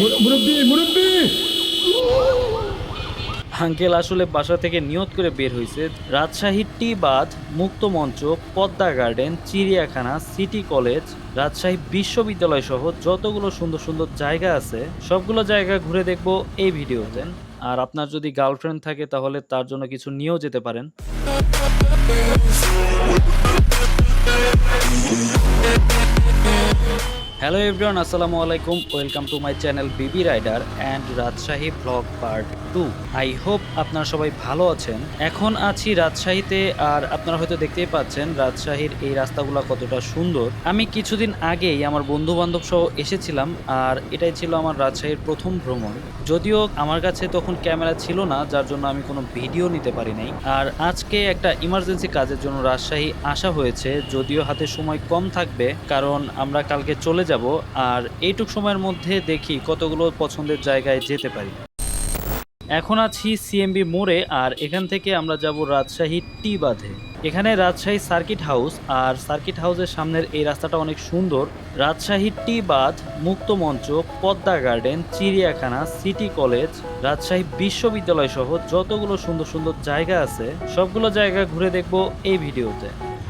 মুরব্বী মুরব্বী! আঙ্কেল আসলে বাসা থেকে নিয়ত করে বের হয়েছে রাজশাহী টি বাঁধ মুক্ত মঞ্চ, পদ্মা গার্ডেন, চিড়িয়াখানা, সিটি কলেজ, রাজশাহী বিশ্ববিদ্যালয় সহ যতগুলো সুন্দর সুন্দর জায়গা আছে, সবগুলো জায়গা ঘুরে দেখব এই ভিডিওতে। আর আপনার যদি গার্লফ্রেন্ড থাকে তাহলে তার জন্য কিছু নিয়েও যেতে পারেন। হ্যালো এভরিওয়ান আসসালামু আলাইকুম welcome to my channel BB rider and Rajshahi blog part two I hope আপনারা সবাই ভালো আছেন। এখন আছি রাজশাহীতে আর আপনারা হয়তো দেখতেই পাচ্ছেন রাজশাহীর এই রাস্তাগুলো কতটা সুন্দর। আমি কিছুদিন আগেই আমার বন্ধু বান্ধব সহ এসেছিলাম আর এটাই ছিল আমার রাজশাহীর প্রথম ভ্রমণ। যদিও আমার কাছে তখন ক্যামেরা ছিল না, যার জন্য আমি কোনো ভিডিও নিতে পারি নাই। আর আজকে একটা ইমার্জেন্সি কাজের জন্য রাজশাহী আসা হয়েছে, যদিও হাতে সময় কম থাকবে, কারণ আমরা কালকে চলে যাব আর এইটুক সময়ের মধ্যে দেখি কতগুলো পছন্দের জায়গায় যেতে পারি। এখন আছি সিএমবি মোড়ে আর এখান থেকে আমরা যাব রাজশাহী টি বাঁধে। এখানে রাজশাহী সার্কিট হাউস আর সার্কিট হাউসের সামনের এই রাস্তাটা অনেক সুন্দর। রাজশাহী টি বাঁধ, মুক্ত মঞ্চ, পদ্মা গার্ডেন, চিড়িয়াখানা, সিটি কলেজ, রাজশাহী বিশ্ববিদ্যালয় সহ যতগুলো সুন্দর সুন্দর জায়গা আছে, সবগুলো জায়গা ঘুরে দেখব এই ভিডিওতে।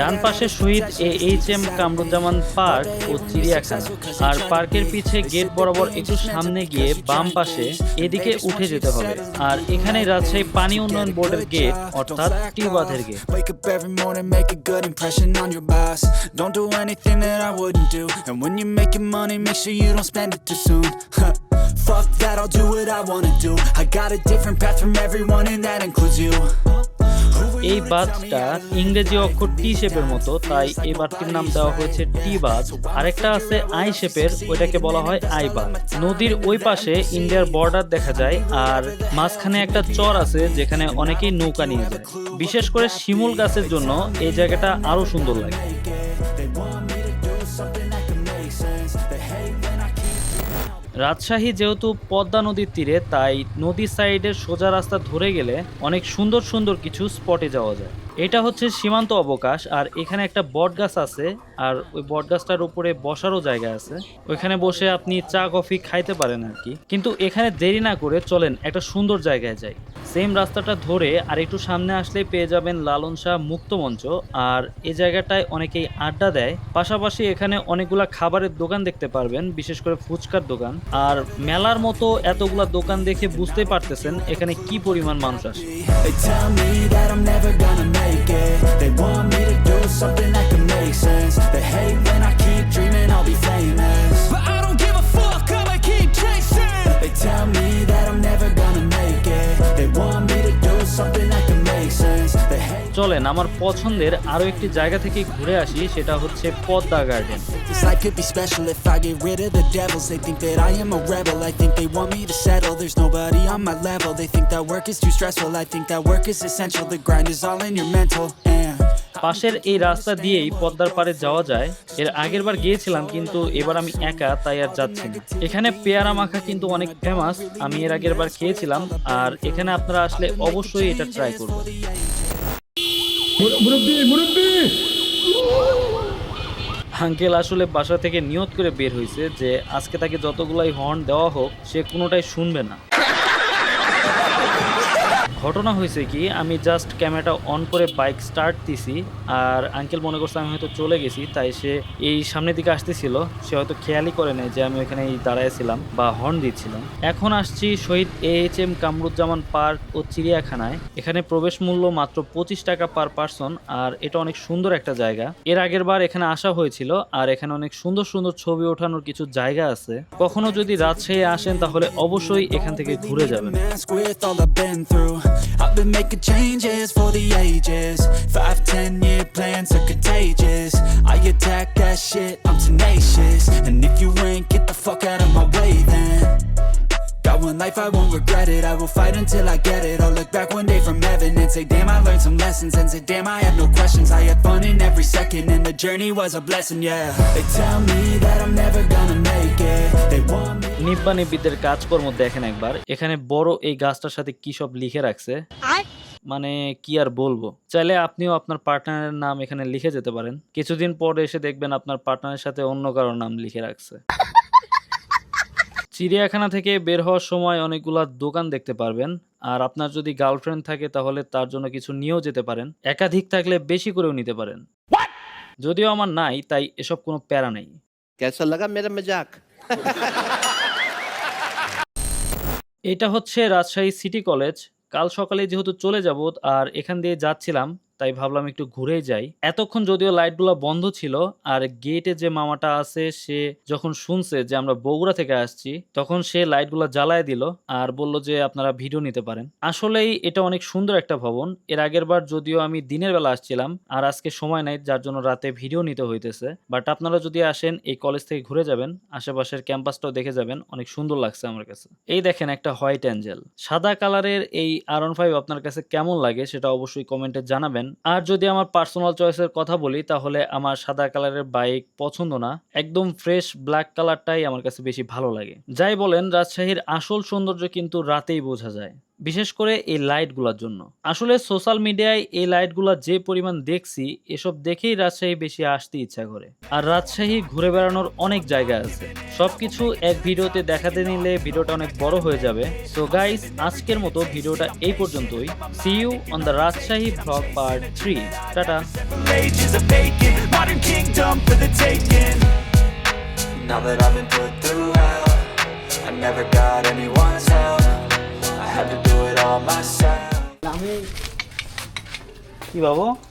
ডান পাশে Shahid A H M Kamaruzzaman park ও চিড়িয়াখানা। আর পার্কের পিছে গেট বরাবর একটু সামনে গিয়ে বাম পাশে এদিকে উঠে যেতে হবে। আর এখানে রাজশাহী পানি উন্নয়ন বোর্ডের গেট অর্থাৎ টিউবাধের gate. Fuck that, I'll do what I wanna do. I got a different path from everyone, and that includes you. এই বাজটা ইংরেজি অক্ষর টি শেপের মতো, তাই এই বাজটির নাম দেওয়া হয়েছে টি বাজ আরেকটা আছে আই শেপের ওইটাকে বলা হয় আই বাজ নদীর ওই পাশে ইন্ডিয়ার বর্ডার দেখা যায়, আর মাঝখানে একটা চর আছে, যেখানে অনেকেই নৌকা নিয়ে যায়। বিশেষ করে শিমুল গাছের জন্য এই জায়গাটা আরও সুন্দর লাগে। রাজশাহী যেহেতু পদ্মা নদীর তীরে, তাই নদী সাইডের সোজা রাস্তা ধরে গেলে অনেক সুন্দর সুন্দর কিছু স্পটে যাওয়া যায়। এটা হচ্ছে সীমান্ত অবকাশ, আর এখানে একটা বট গাছ আছে, আর ওই বট গাছটার উপরে বসারও জায়গা আছে। ওইখানে বসে আপনি চা, কফি খাইতে পারেন আর কি। কিন্তু এখানে দেরি না করে চলেন একটা সুন্দর জায়গায় যাই। সেম রাস্তাটা ধরে আর একটু সামনে আসলেই পেয়ে যাবেন লালন শাহ মুক্ত মঞ্চ, আর এই জায়গাটায় অনেকেই আড্ডা দেয়। পাশাপাশি এখানে অনেকগুলা খাবারের দোকান দেখতে পারবেন, বিশেষ করে ফুচকার দোকান। আর মেলার মতো এতগুলা দোকান দেখে বুঝতেই পারতেছেন এখানে কি পরিমাণ মানুষ আসে। চলেন আমার পছন্দের আরও একটি জায়গা থেকে ঘুরে আসি সেটা হচ্ছে Padma garden on my level. They think that work is too stressful. I think that work is essential. The grind is all in your mental. And পাশের এই রাস্তা দিয়েই পদ্মার পাড়ে যাওয়া যায়। এর আগের বার গিয়েছিলাম কিন্তু এবার আমি একা তাই আর যাচ্ছি না। এখানে পেয়ারা মাখা কিন্তু অনেক ফেমাস আমি এর আগের বার খেয়েছিলাম আর এখানে আপনারা আসলে অবশ্যই এটা ট্রাই করবেন। আঙ্কেল আসলে বাসা থেকে নিয়ত করে বের হয়েছে যে আজকে তাকে যতগুলাই হর্ন দেওয়া হোক সে কোনোটাই শুনবে না। ঘটনা হয়েছে কি, আমি জাস্ট ক্যামেরাটা অন করে বাইক স্টার্ট দিছি, আর আঙ্কেল মনে করছে আমি হয়তো চলে গেছি, তাই সে এই সামনের দিকে আসতেছিল। সে হয়তো খেয়ালই করে নাই যে আমি ওখানে দাঁড়াইছিলাম বা হর্ন দিচ্ছিলাম। এখন আসছি Shahid A H M Kamaruzzaman park ও চিড়িয়াখানায়। এখানে প্রবেশ মূল্য মাত্র পঁচিশ টাকা পার পার্সন আর এটা অনেক সুন্দর একটা জায়গা। এর আগের বার এখানে আসা হয়েছিল, আর এখানে অনেক সুন্দর সুন্দর ছবি ওঠানোর কিছু জায়গা আছে। কখনো যদি রাজশাহী আসেন, তাহলে অবশ্যই এখান থেকে ঘুরে যাবেন। I've been making changes for the ages. Five, ten heaven and say, Damn, I learned some lessons. And say, Damn, I have no questions. I had fun in every second, and the journey was a blessing, yeah. They tell me that I'm never gonna make it. They want me. নিব্বা নিব্বিদের কাজকর্ম দেখেন একবার এখানে বড় এই গাছটার সাথে কি সব লিখে রাখছে মানে কি আর বলব চাইলে আপনিও আপনার পার্টনারের নাম এখানে লিখে যেতে পারেন কিছুদিন পরে এসে দেখবেন আপনার পার্টনারের সাথে অন্য কারোর নাম লিখে রাখছে চিড়িয়াখানা থেকে বের হওয়ার সময় অনেকগুলা দোকান দেখতে পারবেন আর আপনার যদি গার্লফ্রেন্ড থাকে তাহলে তার জন্য কিছু নিয়েও যেতে পারেন। একাধিক থাকলে বেশি করেও নিতে পারেন। যদিও আমার নাই তাই এসব কোনো প্যারা নেই। এটা হচ্ছে রাজশাহী সিটি কলেজ। কাল সকালে যেহেতু চলে যাব আর এখান দিয়ে যাচ্ছিলাম তাই ভাবলাম একটু ঘুরেই যাই। এতক্ষণ যদিও লাইটগুলো বন্ধ ছিল আর গেটে যে মামাটা আছে, সে যখন শুনছে যে আমরা বগুড়া থেকে আসছি, তখন সে লাইটগুলো জ্বালায় দিল আর বলল যে আপনারা ভিডিও নিতে পারেন। আসলেই এটা অনেক সুন্দর একটা ভবন। এর আগের বার যদিও আমি দিনের বেলা আসছিলাম আর আজকে সময় নাই, যার জন্য রাতে ভিডিও নিতে হইতেছে। বাট আপনারা যদি আসেন, এই কলেজ থেকে ঘুরে যাবেন। আশেপাশের ক্যাম্পাসটাও দেখে যাবেন, অনেক সুন্দর লাগছে আমার কাছে। এই দেখেন একটা হোয়াইট অ্যাঞ্জেল। সাদা কালারের এই আর ফাইভ আপনার কাছে কেমন লাগে, সেটা অবশ্যই কমেন্টে জানাবেন। আর যদি আমার পার্সোনাল চয়েসের কথা বলি, তাহলে আমার সাদা কালারের বাইক পছন্দ না। একদম ফ্রেশ ব্ল্যাক কালারটাই আমার কাছে বেশি ভালো লাগে। যাই বলেন, রাজশাহীর আসল সৌন্দর্য কিন্তু রাতেই বোঝা যায়। বিশেষ করে এই লাইটগুলোর জন্য। আসলে সোশ্যাল মিডিয়ায় এই লাইটগুলো যে পরিমাণ দেখছি, এসব দেখেই রাজশাহী বেশি আসতে ইচ্ছা করে। আর রাজশাহী ঘুরে বেড়ানোর অনেক জায়গা আছে। সবকিছু এক ভিডিওতে দেখাতে নিলে ভিডিওটা অনেক বড় হয়ে যাবে। সো গাইস আজকের মতো ভিডিওটা এই পর্যন্তই। See you on the Rajshahi blog part three tata. Now that I've been put I never got anyone's 이 봐봐.